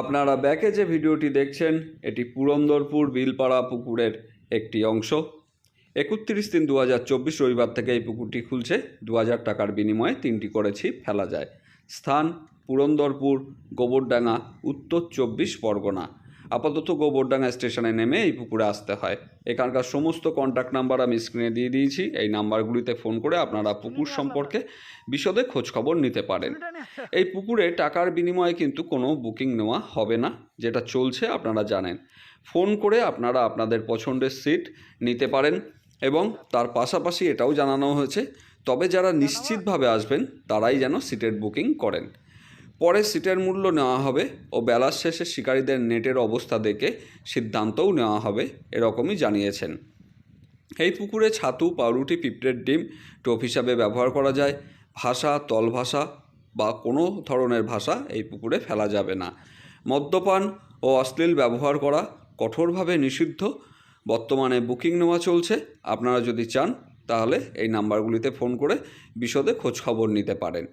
আপনারা ব্যাকে যে ভিডিওটি দেখছেন, এটি পুরন্দরপুর বিলপাড়া পুকুরের একটি অংশ। একত্রিশ দিন দু হাজার চব্বিশ রবিবার থেকে এই পুকুরটি খুলছে। দু হাজার টাকার বিনিময়ে তিনটি করে ছিপ ফেলা যায়। স্থান পুরন্দরপুর, গোবরডাঙ্গা, উত্তর চব্বিশ পরগনা। আপাতত গোবরডাঙ্গা স্টেশনে নেমে এই পুকুরে আসতে হয়। এখানকার সমস্ত কন্ট্যাক্ট নাম্বার আমি স্ক্রিনে দিয়ে দিয়েছি। এই নাম্বারগুলিতে ফোন করে আপনারা পুকুর সম্পর্কে বিশদে খোঁজখবর নিতে পারেন। এই পুকুরে টাকার বিনিময়ে কিন্তু কোনো বুকিং নেওয়া হবে না যেটা চলছে আপনারা জানেন। ফোন করে আপনারা আপনাদের পছন্দের সিট নিতে পারেন এবং তার পাশাপাশি এটাও জানানো হয়েছে তবে যারা নিশ্চিতভাবে আসবেন তারাই যেন সিটের বুকিং করেন। পরে সিটের মূল্য নেওয়া হবে ও বেলার শেষে শিকারীদের নেটের অবস্থা দেখে সিদ্ধান্তও নেওয়া হবে, এরকমই জানিয়েছেন। এই পুকুরে ছাতু, পাউরুটি, পিঁপড়ের ডিম, টোপ হিসাবে ব্যবহার করা যায়। ভাষা তল ভাষা বা কোনো ধরনের ভাষা এই পুকুরে ফেলা যাবে না। মদ্যপান ও অশ্লীল ব্যবহার করা কঠোরভাবে নিষিদ্ধ। বর্তমানে বুকিং নেওয়া চলছে। আপনারা যদি চান, তাহলে এই নাম্বারগুলিতে ফোন করে বিশদে খোঁজখবর নিতে পারেন।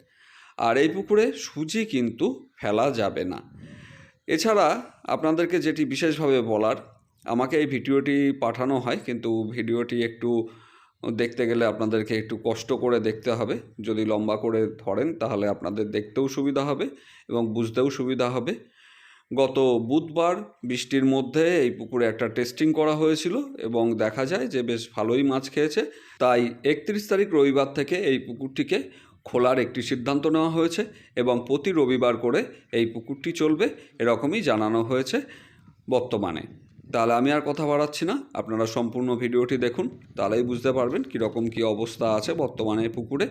আর এই পুকুরে সুজি কিন্তু ফেলা যাবে না। এছাড়া আপনাদেরকে যেটি বিশেষভাবে বলার, আমাকে এই ভিডিওটি পাঠানো হয়, কিন্তু ভিডিওটি একটু দেখতে গেলে আপনাদেরকে একটু কষ্ট করে দেখতে হবে। যদি লম্বা করে ধরেন, তাহলে আপনাদের দেখতেও সুবিধা হবে এবং বুঝতেও সুবিধা হবে। গত বুধবার বৃষ্টির মধ্যে এই পুকুরে একটা টেস্টিং করা হয়েছিল এবং দেখা যায় যে বেশ ভালোই মাছ খেয়েছে। তাই একত্রিশ তারিখ রবিবার থেকে এই পুকুরটিকে খোলার একটি সিদ্ধান্ত নেওয়া হয়েছে এবং প্রতি রবিবার করে এই পুকুরটি চলবে, এরকমই জানানো হয়েছে বর্তমানে। তাহলে আমি আর কথা বাড়াচ্ছি না, আপনারা সম্পূর্ণ ভিডিওটি দেখুন, তাহলেই বুঝতে পারবেন কীরকম কী অবস্থা আছে বর্তমানে পুকুরে।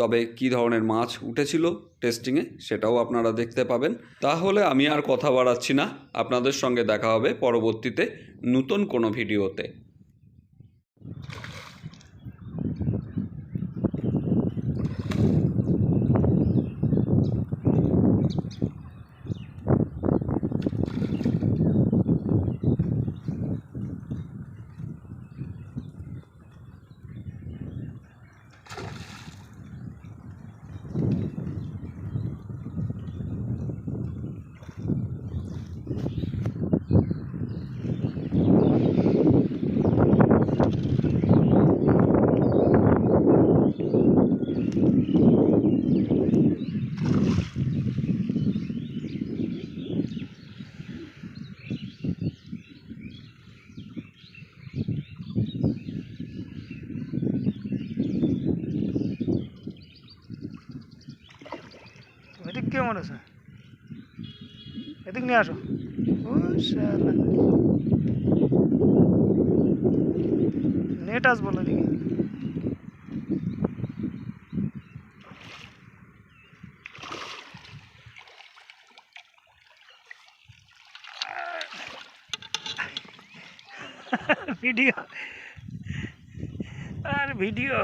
তবে কী ধরনের মাছ উঠেছিল টেস্টিংয়ে সেটাও আপনারা দেখতে পাবেন। তাহলে আমি আর কথা বাড়াচ্ছি না, আপনাদের সঙ্গে দেখা হবে পরবর্তীতে নতুন কোনো ভিডিওতে। এদিক কে মনে আছে এদিক নিয়ে আসো। নেট আসব না এদিকে। ভিডিও। আর ভিডিও।